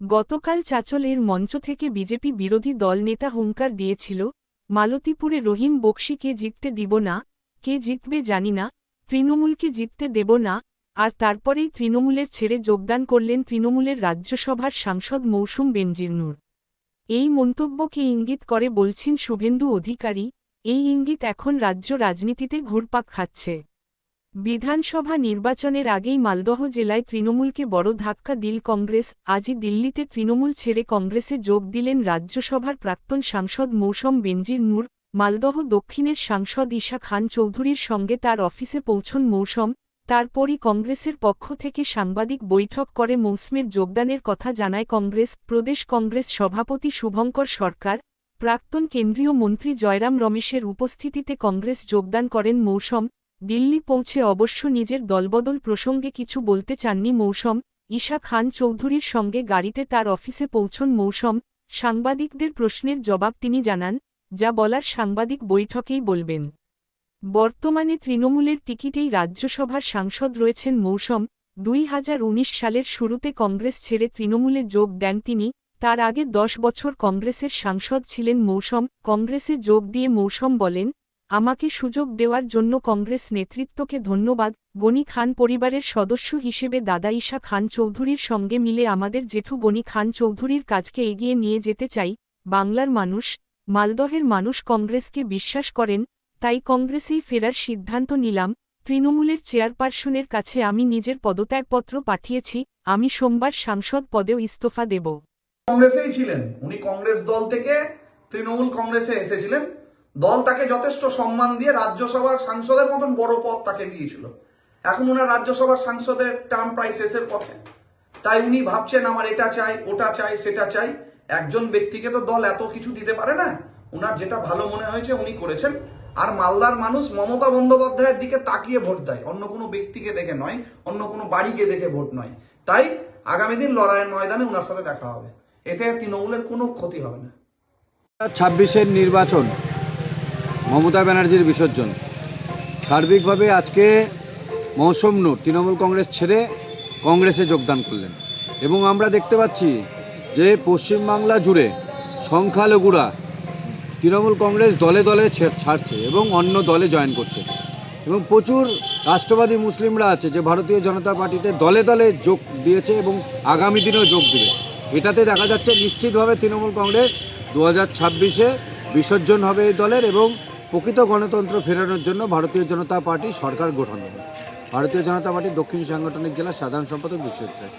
গতকাল চাচলের মঞ্চ থেকে বিজেপি বিরোধী দল নেতা হুঙ্কার দিয়েছিল, মালতীপুরে রহিম বক্সিকে জিততে দিব না, কে জিতবে জানি না, তৃণমূলকে জিততে দেব না, আর তারপরেই তৃণমূলের ছেড়ে যোগদান করলেন তৃণমূলের রাজ্যসভার সাংসদ মৌসুম বেনজিরনুর। এই মন্তব্যকে ইঙ্গিত করে বলছেন শুভেন্দু অধিকারী, এই ইঙ্গিত এখন রাজ্য রাজনীতিতে ঘুরপাক খাচ্ছে। বিধানসভা নির্বাচনের আগেই মালদহ জেলায় তৃণমূলকে বড় ধাক্কা দিল কংগ্রেস। আজই দিল্লিতে তৃণমূল ছেড়ে কংগ্রেসে যোগ দিলেন রাজ্যসভার প্রাক্তন সাংসদ মৌসম বেনজির নূর। মালদহ দক্ষিণের সাংসদ ঈশা খান চৌধুরীর সঙ্গে তার অফিসে পৌঁছন মৌসম। তারপরই কংগ্রেসের পক্ষ থেকে সাংবাদিক বৈঠক করে মৌসুমের যোগদানের কথা জানায় কংগ্রেস। প্রদেশ কংগ্রেস সভাপতি শুভঙ্কর সরকার, প্রাক্তন কেন্দ্রীয় মন্ত্রী জয়রাম রমেশের উপস্থিতিতে কংগ্রেস যোগদান করেন মৌসম। দিল্লি পৌঁছে অবশ্য নিজের দলবদল প্রসঙ্গে কিছু বলতে চাননি মৌসম। ঈশা খান চৌধুরীর সঙ্গে গাড়িতে তার অফিসে পৌঁছন মৌসম। সাংবাদিকদের প্রশ্নের জবাব তিনি জানান, যা বলার সাংবাদিক বৈঠকেই বলবেন। বর্তমানে তৃণমূলের টিকিটেই রাজ্যসভার সাংসদ রয়েছেন মৌসম। দুই হাজার উনিশ সালের শুরুতে কংগ্রেস ছেড়ে তৃণমূলে যোগ দেন তিনি। তার আগে দশ বছর কংগ্রেসের সাংসদ ছিলেন মৌসম। কংগ্রেসে যোগ দিয়ে মৌসম বলেন আমাকে সুযোগ দেওয়ার জন্য কংগ্রেস নেতৃত্বকে ধন্যবাদ। গনি খান পরিবারের সদস্য হিসেবে দাদা ঈশা খান চৌধুরীর সঙ্গে মিলে আমাদের জেঠু গনি খান চৌধুরীর কাজকে এগিয়ে নিয়ে যেতে চাই। বাংলার মানুষ, মালদহের মানুষ কংগ্রেসকে বিশ্বাস করেন, তাই কংগ্রেসেই ফেরার সিদ্ধান্ত নিলাম। তৃণমূলের চেয়ারপারসনের কাছে আমি নিজের পদত্যাগপত্র পাঠিয়েছি, আমি সোমবার সাংসদ পদেও ইস্তফা দেব। কংগ্রেসেই ছিলেন। উনি কংগ্রেস দল থেকে তৃণমূল কংগ্রেসে এসেছিলেন। দল তাকে যথেষ্ট সম্মান দিয়ে রাজ্যসভার সাংসদের মতন বড় পদ তাকে দিয়েছিল। এখন ওনার রাজ্যসভার সাংসদের টার্ম প্রায় শেষের পথে। তাই উনি ভাবছেন, আমার এটা চাই, ওটা চাই, সেটা চাই। একজন ব্যক্তিকে তো দল এত কিছু দিতে পারে না। ওনার যেটা ভালো মনে হয়েছে উনি করেছেন। আর মালদার মানুষ মমতা বন্দ্যোপাধ্যায়ের দিকে তাকিয়ে ভোট দেয়। অন্য কোনো ব্যক্তিকে দেখে নয়, অন্য কোনো বাড়িকে দেখে ভোট নয়। তাই আগামী দিন লড়াইয়ের ময়দানে ওনার সাথে দেখা হবে। এতে তৃণমূলের কোনো ক্ষতি হবে না। ছাব্বিশের নির্বাচন মমতা ব্যানার্জির বিসর্জন। সার্বিকভাবে আজকে মৌসুম নূর, তৃণমূল কংগ্রেস ছেড়ে কংগ্রেসে যোগদান করলেন। এবং আমরা দেখতে পাচ্ছি যে পশ্চিমবাংলা জুড়ে সংখ্যালঘুরা তৃণমূল কংগ্রেস দলে দলে ছাড়ছে এবং অন্য দলে জয়েন করছে। এবং প্রচুর রাষ্ট্রবাদী মুসলিমরা আছে যে ভারতীয় জনতা পার্টিতে দলে দলে যোগ দিয়েছে এবং আগামী দিনেও যোগ দেবে। এটাতে দেখা যাচ্ছে নিশ্চিতভাবে তৃণমূল কংগ্রেস দু হাজার ছাব্বিশে বিসর্জন হবে এই দলের এবং প্রকৃত গণতন্ত্র ফেরানোর জন্য ভারতীয় জনতা পার্টি সরকার গঠন হবে ভারতীয় জনতা পার্টি দক্ষিণ সাংগঠনিক জেলা সাধারণ সম্পাদক রায়।